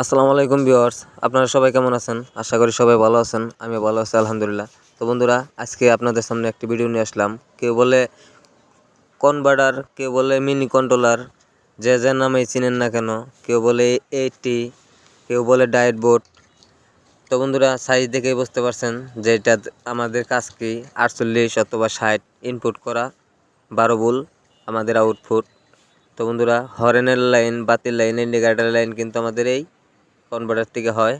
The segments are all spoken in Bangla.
আসসালামু আলাইকুম ভিউয়ার্স, আপনারা সবাই কেমন আছেন? আশা করি সবাই ভালো আছেন আমি ভালো আছি, আলহামদুলিল্লাহ। তো বন্ধুরা, আজকে আপনাদের সামনে একটি ভিডিও নিয়ে আসলাম। কেউ বলে কনভার্টার কেউ বলে মিনি কন্ট্রোলার যে যে নামে চিনেন না কেন, কেউ বলে এইটি কেউ বলে ডায়েট বোর্ড তো বন্ধুরা সাইজ দেখেই বুঝতে পারছেন যে এটা আমাদের কাজ কি? আটচল্লিশ অথবা ষাট ইনপুট করা, বারো বুল আমাদের আউটপুট তো বন্ধুরা হরেনের লাইন বাতির লাইন ইন্ডিকেটার লাইন কিন্তু আমাদের এই কনভার্টার থেকে হয়।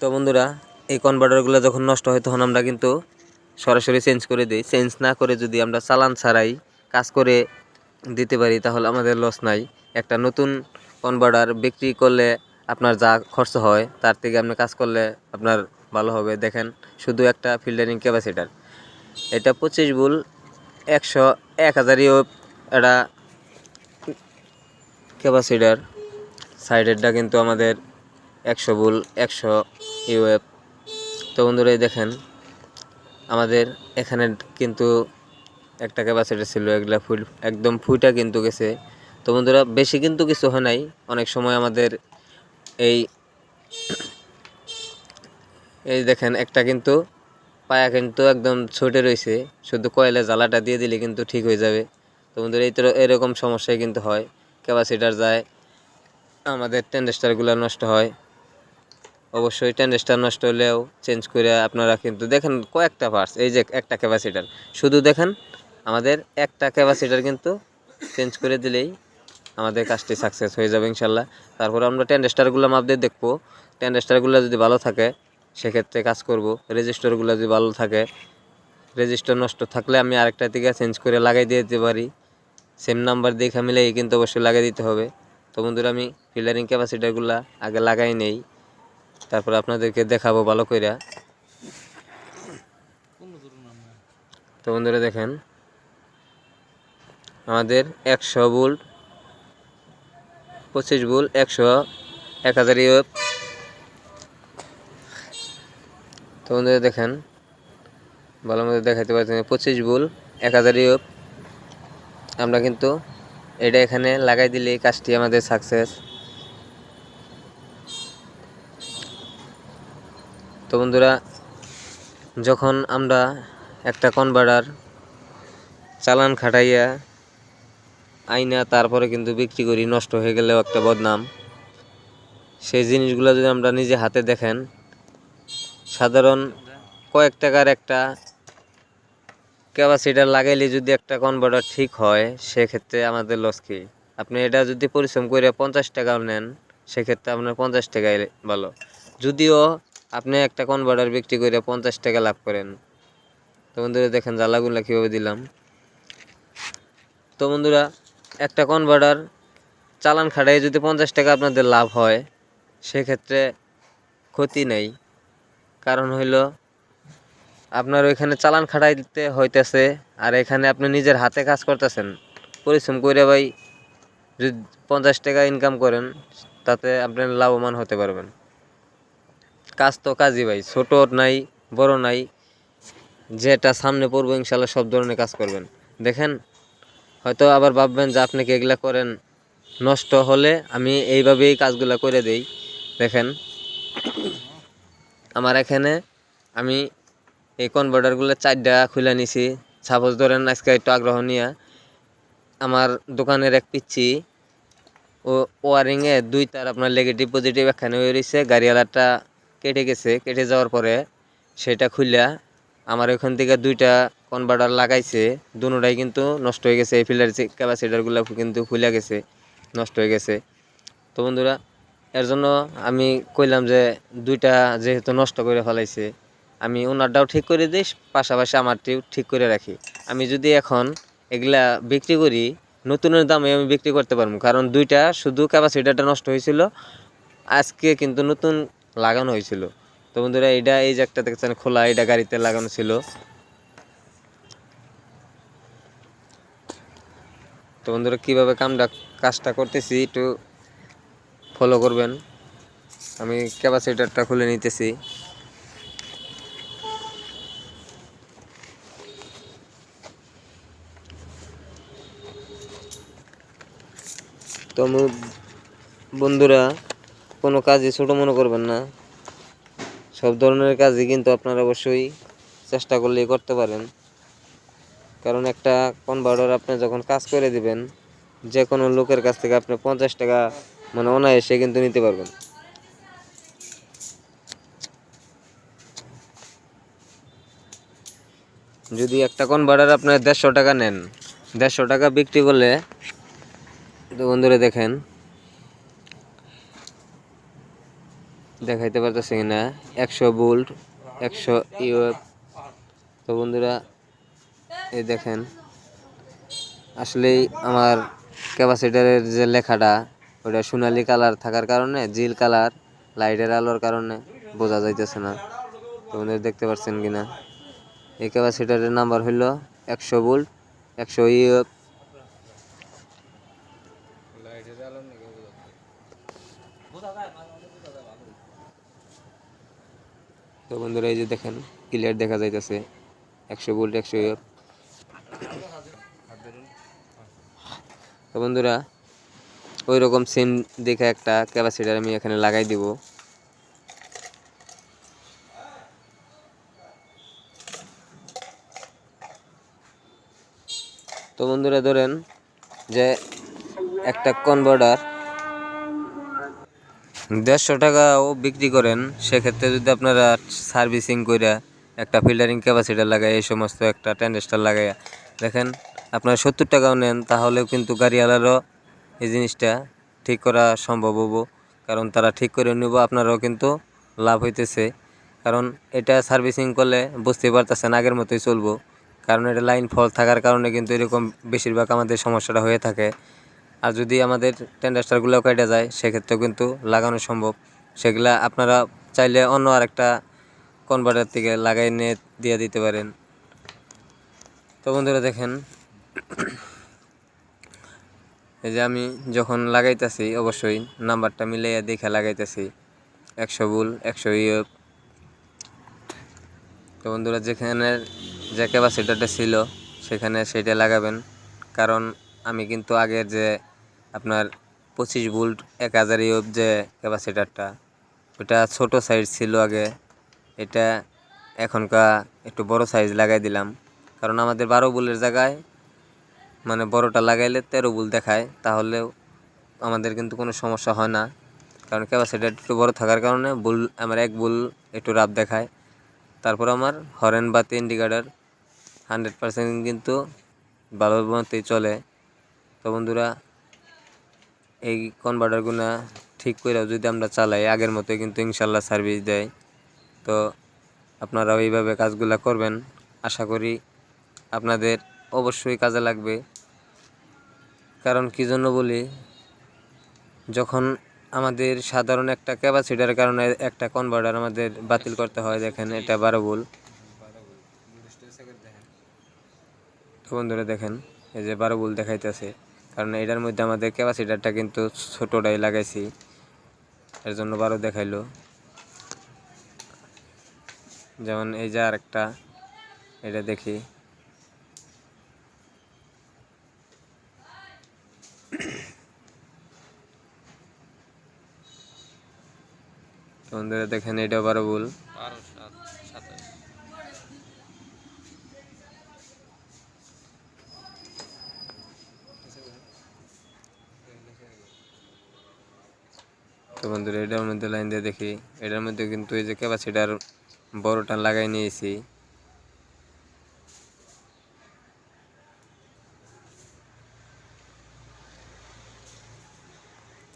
তো বন্ধুরা, এই কনভার্টারগুলো যখন নষ্ট হয়, তখন আমরা কিন্তু সরাসরি চেঞ্জ করে দিই। চেঞ্জ না করে যদি আমরা চালান ছাড়াই কাজ করে দিতে পারি, তাহলে আমাদের লস নাই। একটা নতুন কনভার্টার বিক্রি করলে আপনার যা খরচ হয়, তার থেকে আপনি কাজ করলে আপনার ভালো হবে। দেখেন, শুধু একটা ফিল্টারিং ক্যাপাসিটার এটা পঁচিশ বুল একশো, এক হাজারিও এটা ক্যাপাসিটার সাইডেরটা কিন্তু আমাদের একশো বুল, একশো ইউএফ। তো বন্ধুরা দেখেন, আমাদের এখানে কিন্তু একটা ক্যাপাসিটার ছিল, এগুলা ফুল, একদম ফুইটা কিন্তু গেছে। তো বন্ধুরা, বেশি কিন্তু কিছু হয় নাই। অনেক সময় আমাদের এই এই দেখেন, একটা কিন্তু পায়া কিন্তু একদম ছোটে রয়েছে শুধু কয়েলে জ্বালাটা দিয়ে দিলে কিন্তু ঠিক হয়ে যাবে। তো বন্ধুরা, এই তো এরকম সমস্যাই কিন্তু হয়। ক্যাপাসিটার যায় আমাদের টেন্ডেস্টারগুলো নষ্ট হয়। অবশ্যই টেন্ডেস্টার নষ্ট হলেও চেঞ্জ করে আপনারা কিন্তু দেখেন কয়েকটা পার্টস এই যে একটা ক্যাপাসিটার শুধু দেখেন আমাদের একটা ক্যাপাসিটার কিন্তু চেঞ্জ করে দিলেই আমাদের কাজটি সাকসেস হয়ে যাবে ইনশাল্লাহ। তারপর আমরা টেন্ডেস্টারগুলো মাপ দিয়ে দেখব। টেন্ডেস্টারগুলো যদি ভালো থাকে, সেক্ষেত্রে কাজ করব। রেজিস্টারগুলো যদি ভালো থাকে রেজিস্টার নষ্ট থাকলে আমি আরেকটা দিকে চেঞ্জ করে লাগাই দিয়ে দিতে পারি। সেম নাম্বার দেখে মিলেই কিন্তু অবশ্যই লাগাই দিতে হবে। তো বন্ধুরা, আমি ফিল্টারিং ক্যাপাসিটারগুলো আগে লাগাই নেই। তারপর আপনাদেরকে দেখাবো ভালো কইরা। তো বন্ধুরা, দেখেন। আমাদের একশো বুল পঁচিশ বুল একশো, এক হাজার ইউএফ। তো বন্ধুরা, দেখেন। ভালো মতো দেখাতে পারছেন পঁচিশ বুল এক হাজার ইউএফ। আমরা কিন্তু এটা এখানে লাগাই দিলে এই কাজটি আমাদের সাকসেস তো বন্ধুরা, যখন আমরা একটা কনভার্টার চালান খাটাইয়া আইনা তারপরে কিন্তু বিক্রি করি, নষ্ট হয়ে গেলেও একটা বদনাম। সেই জিনিসগুলো যদি আমরা নিজে হাতে দেখেন, সাধারণ কয়েক টাকার একটা ক্যাপাসিটার লাগাইলে যদি একটা কনভার্টার ঠিক হয়, সেক্ষেত্রে আমাদের লস কি? আপনি এটা যদি পরিশ্রম করে পঞ্চাশ টাকাও নেন, সেক্ষেত্রে আপনার পঞ্চাশ টাকায় ভালো। যদিও আপনি একটা কনভার্টার বিক্রি করে পঞ্চাশ টাকা লাভ করেন। তো বন্ধুরা দেখেন জ্বালাগুলা কীভাবে দিলাম। তো বন্ধুরা, একটা কনভার্টার চালান খাটাই যদি পঞ্চাশ টাকা আপনাদের লাভ হয়, সেক্ষেত্রে ক্ষতি নেই। কারণ হইল আপনার ওইখানে চালান খাটাইতে হইতেছে, আর এখানে আপনি নিজের হাতে কাজ করতেছেন। পরিশ্রম করে ভাই, যদি পঞ্চাশ টাকা ইনকাম করেন, তাতে আপনি লাভবান হতে পারবেন। কাজ তো কাজই ভাই, ছোট নাই, বড় নাই, যেটা সামনে পড়ব ইনশাল্লাহ সব ধরনের কাজ করবেন। দেখেন, হয়তো আবার ভাববেন যে আপনি কি এগুলা করেন? নষ্ট হলে আমি এইভাবেই কাজগুলো করে দেই। দেখেন, আমার এখানে আমি এই কনভার্টারগুলো চারটা খুলে নিছি। সাপোজ ধরেন আজকে একটু আগ্রহ নিয়ে আমার দোকানের এক পিচ্ছি, ও ওয়ারিংয়ে দুই তার আপনার নেগেটিভ পজিটিভ এখানে হয়ে রয়েছে গাড়িওয়ালাটা কেটে গেছে। কেটে যাওয়ার পরে সেটা খুললা আমার ওখান থেকে দুইটা কনভার্টার লাগাইছে। দুটাই কিন্তু নষ্ট হয়ে গেছে, এই ফিল্টার ক্যাপাসিটারগুলো কিন্তু খুলে গেছে, নষ্ট হয়ে গেছে। তো বন্ধুরা, এর জন্য আমি কইলাম যে দুইটা যেহেতু নষ্ট করে ফেলাইছে আমি ওনারটাও ঠিক করে দিই, পাশাপাশি আমারটিও ঠিক করে রাখি। আমি যদি এখন এগুলা বিক্রি করি, নতুনের দামে আমি বিক্রি করতে পারব, কারণ দুইটা শুধু ক্যাপাসিটারটা নষ্ট হয়েছিল, আজকে কিন্তু নতুন লাগানো হয়েছিল। তো বন্ধুরা এটা এই যে একটা দেখছেন খোলা এটা গাড়িতে লাগানো ছিল। তো বন্ধুরা, কীভাবে কামটা, কাজটা করতেছি একটু ফলো করবেন। আমি ক্যাপাসিটারটা খুলে নিতেছি। তো বন্ধুরা, কোনো কাজই ছোটো মনে করবেন না। সব ধরনের কাজই কিন্তু আপনারা অবশ্যই চেষ্টা করলেই করতে পারেন। কারণ একটা কনভার্টার আপনি যখন কাজ করে দিবেন যে কোনো লোকের কাছ থেকে আপনি পঞ্চাশ টাকা মানে অনায়াসে কিন্তু নিতে পারবেন। যদি একটা কনভার্টার আপনার দেড়শো টাকা নেন, দেড়শো টাকা বিক্রি করলে তো বন্ধুরা দেখেন। দেখাইতে পারতেছে কিনা? একশো বোল্ট, একশো ইউএফ। তো বন্ধুরা, এই দেখেন, আসলেই আমার ক্যাপাসিটারের যে লেখাটা, ওটা সোনালি কালার থাকার কারণে, জিল কালার, লাইটের আলোর কারণে বোঝা যাইতেছে না। তো বন্ধুরা, দেখতে পাচ্ছেন কিনা? এই ক্যাপাসিটারের নাম্বার হইল একশো বোল্ট, একশো ইউএফ। বন্ধুরা এই যে দেখেন ক্লিয়ার দেখা যাইতেছে। একশো ভোল্ট একশো তো বন্ধুরা ওই রকম সিম দেখে একটা ক্যাপাসিটার আমি এখানে লাগাই দিব। তো বন্ধুরা ধরেন যে একটা কনভার্টার দেড়শো টাকাও বিক্রি করেন, সেক্ষেত্রে যদি আপনারা সার্ভিসিং করে একটা ফিল্টারিং ক্যাপাসিটার লাগাই এই সমস্ত একটা ট্যান্ডেস্টার লাগাই দেখেন আপনারা সত্তর টাকাও নেন, তাহলেও কিন্তু গাড়িওয়ালারও এই জিনিসটা ঠিক করা সম্ভব হব। কারণ তারা ঠিক করে নেব, আপনারাও কিন্তু লাভ হইতেছে। কারণ এটা সার্ভিসিং করলে বুঝতেই পারতেছেন, আগের মতোই চলবো। কারণ এটা লাইন ফল থাকার কারণে কিন্তু এরকম বেশিরভাগ আমাদের সমস্যাটা হয়ে থাকে। আর যদি আমাদের টেন্ডাস্টারগুলো কেটে যায়, সেক্ষেত্রেও কিন্তু লাগানো সম্ভব। সেগুলা আপনারা চাইলে অন্য আরেকটা কনভার্টার থেকে লাগাই নিয়ে দিয়ে দিতে পারেন। তো বন্ধুরা দেখেন, এই যে আমি যখন লাগাইতেছি, অবশ্যই নাম্বারটা মিলাইয়া দেখে লাগাইতেছি। একশো বুল একশো ইয়েপ তো বন্ধুরা, যেখানে যে ক্যাপাসিটারটা ছিল, সেখানে সেটা লাগাবেন। কারণ আমি কিন্তু আগের যে আপনার পঁচিশ ভোল্ট, এক হাজার ইউব যে ক্যাপাসিটারটা, ওটা ছোট সাইজ ছিল আগে। এটা এখনকার একটু বড় সাইজ লাগাই দিলাম। কারণ আমাদের বারো বুলের জায়গায় মানে বড়টা লাগাইলে তেরো বুল দেখায়। তাহলেও আমাদের কিন্তু কোনো সমস্যা হয় না। কারণ ক্যাপাসিটার একটু বড় থাকার কারণে বুল আমার এক বুল একটু রাব দেখায়। তারপর আমার হরেন বাতি ইন্ডিকেটার হান্ড্রেড পার্সেন্ট কিন্তু ভালো মতোই চলে। তো বন্ধুরা এই কনভার্টারগুলো ঠিক করেও যদি আমরা চালাই, আগের মতো কিন্তু ইনশাল্লাহ সার্ভিস দেয়। তো আপনারাও এইভাবে কাজগুলো করবেন। আশা করি আপনাদের অবশ্যই কাজে লাগবে। কারণ কী জন্য বলি? যখন আমাদের সাধারণ একটা ক্যাপাসিটার কারণে একটা কনভার্টার আমাদের বাতিল করতে হয়, দেখেন এটা বারো ভুল বন্ধুরা দেখেন, এই যে বারো ভুল দেখাইতেছে। কারণ এটার মধ্যে আমাদের ক্যাপাসিটারটা কিন্তু ছোটোটাই লাগাইছি। এর জন্য বারো দেখাইলো। যেমন এই যে আরেকটা, এটা দেখি। দেখেন এটা বারো ভুল। বারো, সাত তো বন্ধুরা এটার মধ্যে লাইন দিয়ে দেখি। এটার মধ্যে কিন্তু এই যে ক্যাপাসিটার বড়টা লাগাই নিয়েছি।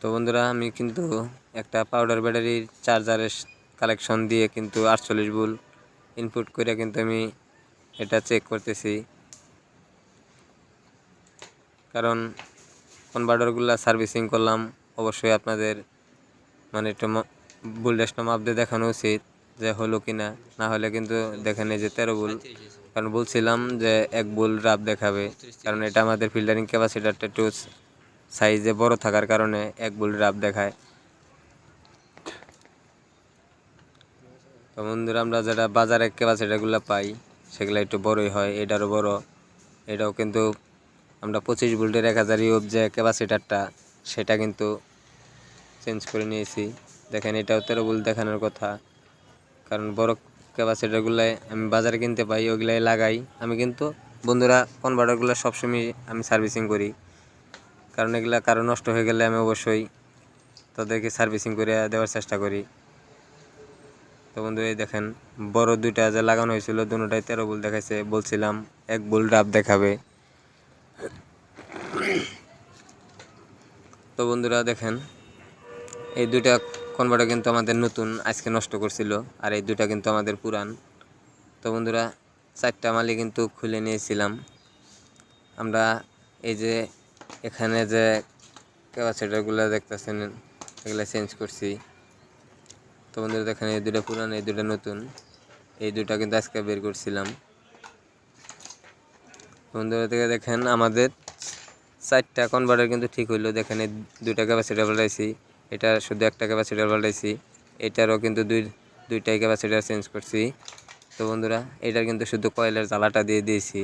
তো বন্ধুরা, আমি কিন্তু একটা পাউডার ব্যাটারির চার্জারের কালেকশন দিয়ে কিন্তু আটচল্লিশ বুল ইনপুট করে কিন্তু আমি এটা চেক করতেছি। কারণ কনভার্টারগুলো সার্ভিসিং করলাম, অবশ্যই আপনাদের মানে একটু বুলডেসটা মাপ দিয়ে দেখানো উচিত যে হলো কি না না হলে কিন্তু দেখেন যে তেরো বুল কারণ বলছিলাম যে এক বুল রাব দেখাবে। কারণ এটা আমাদের ফিল্টারিং ক্যাপাসিটারটা একটু সাইজে বড় থাকার কারণে এক বুল রাব দেখায়। তো বন্ধুরা, আমরা যেটা বাজারে ক্যাপাসিটারগুলো পাই, সেগুলো একটু বড়ই হয়, এটারও বড়। এটাও কিন্তু আমরা পঁচিশ ভোল্টের এক হাজার ইউব যে ক্যাপাসিটারটা সেটা কিন্তু চেঞ্জ করে নিয়েছি। দেখেন, এটাও তেরো ভুল দেখানোর কথা। কারণ বড় ক্যাপাসিটারগুলাই আমি বাজারে কিনতে পাই, ওগুলাই লাগাই। আমি কিন্তু বন্ধুরা কনভার্টারগুলো সবসময় আমি সার্ভিসিং করি। কারণ এগুলো কারও নষ্ট হয়ে গেলে আমি অবশ্যই তাদেরকে সার্ভিসিং করে দেওয়ার চেষ্টা করি। তো বন্ধু, এই দেখেন, বড় দুইটা যে লাগানো হয়েছিল, দুটাই তেরো বুল দেখাইছে। বলছিলাম, এক বুল ডাব দেখাবে। তো বন্ধুরা, দেখেন এই দুইটা কনভার্টার কিন্তু আমাদের নতুন, আজকে নষ্ট করছিল, আর এই দুইটা কিন্তু আমাদের পুরান। তো বন্ধুরা, চারটা মালি কিন্তু খুলে নিয়েছিলাম। আমরা এই যে এখানে যে ক্যাপাসিটারগুলো দেখতেছেন, এগুলো চেঞ্জ করছি। তো বন্ধুরা, দেখেন এই দুটো পুরান, এই দুটো নতুন। এই দুটা কিন্তু আজকে বের করছিলাম। বন্ধুরা থেকে দেখেন আমাদের চারটা কনভার্টার কিন্তু ঠিক হইল। দেখেন এই দুইটা ক্যাপাসিটার পাল্টাইছি এটা শুধু একটা ক্যাপাসিটার পাল্টাইছি এটারও কিন্তু দুই, দুইটাই ক্যাপাসিটার চেঞ্জ করছি। তো বন্ধুরা, এটার কিন্তু শুধু কয়েলের জ্বালাটা দিয়ে দিয়েছি।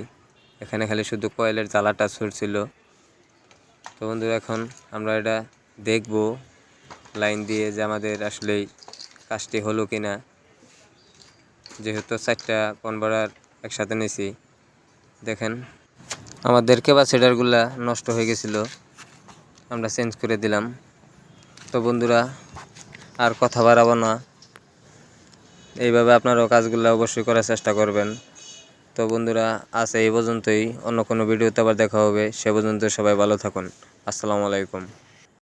এখানে খালি শুধু কয়েলের জ্বালাটা ছুটছিল তো বন্ধুরা, এখন আমরা এটা দেখব লাইন দিয়ে যে আমাদের আসলেই কাজটি হলো কি না যেহেতু চারটা কনভার্টার একসাথে নিয়েছি দেখেন, আমাদের ক্যাপাসিটারগুলা নষ্ট হয়ে গেছিল। আমরা চেঞ্জ করে দিলাম। তো বন্ধুরা, আর কথা বাড়াবো না। এইভাবে আপনারাও কাজগুলো অবশ্যই করার চেষ্টা করবেন। তো বন্ধুরা, আজ এই পর্যন্তই। অন্য কোনো ভিডিওতে আবার দেখা হবে। সে পর্যন্ত সবাই ভালো থাকুন। আসসালামু আলাইকুম।